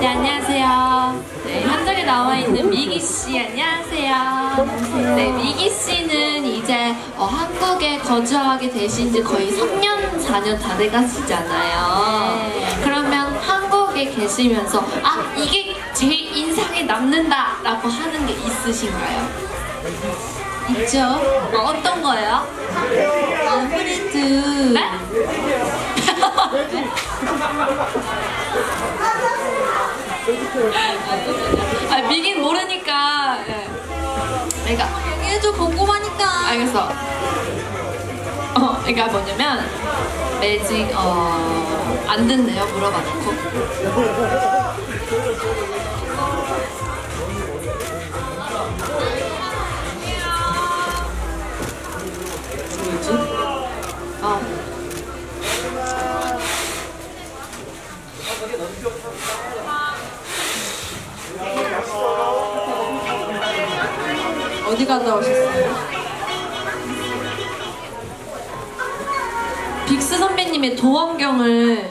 네, 안녕하세요. 네, 현장에 나와 있는 미기 씨, 안녕하세요. 네, 미기 씨는 이제 어, 한국에 거주하게 되신 지 거의 3년, 4년 다 돼가시잖아요. 그러면 한국에 계시면서, 아, 이게 제일 인상에 남는다! 라고 하는 게 있으신가요? 있죠. 어, 어떤 거예요? 아, 프린트. 네? 아, 미긴 모르니까. 네. 그러니까 얘기해줘, 궁금하니까. 알겠어. 어, 그러니까 뭐냐면 매직 어, 안 듣네요. 물어봐 놓고. 뭐지? 아. 어디 갔다 오셨어요? 빅스 선배님의 도원경을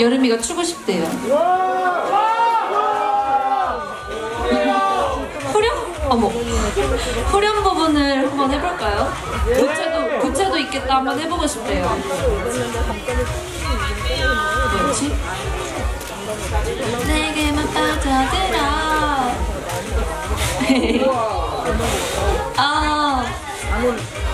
여름이가 추고 싶대요. 후렴 어머 후렴 부분을 한번 해볼까요? 구체도 구체도 있겠다 한번 해보고 싶대요. 뭐지? 내게만 빠져들어. 아. 안 올라.